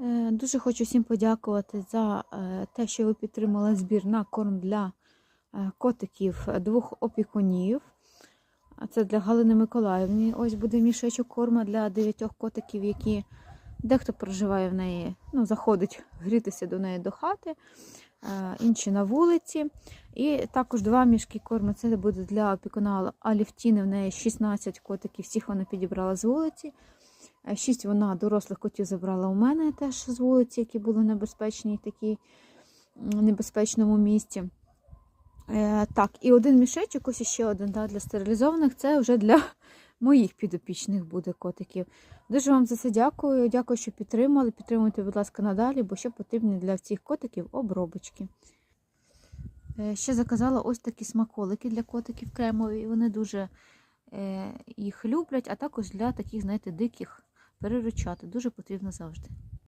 Е, Дуже хочу всім подякувати за е, те, що ви підтримали збір на корм для е, котиків двох опікунів. Це для Галини Миколаївни. Ось буде мішечок корма для дев'ятьох котиків, які дехто проживає в неї, ну, заходить грітися до неї до хати, інші на вулиці. І також два мішки корму. Це буде для опікуна Алівтіни. В неї 16 котиків, всіх вона підібрала з вулиці. Е, Шість вона дорослих котів забрала у мене теж з вулиці, які були небезпечні, такі м, небезпечному місці. Е, так, і один мішечок, ось ще один да, для стерилізованих, це вже для моїх підопічних буде котиків. Дуже вам за це дякую. Дякую, що підтримали. Підтримуйте, будь ласка, надалі, бо ще потрібні для цих котиків обробочки. Е, Ще заказала ось такі смаколики для котиків кремові. Вони дуже їх люблять, а також для таких, знаєте, диких переручати. Дуже потрібно завжди.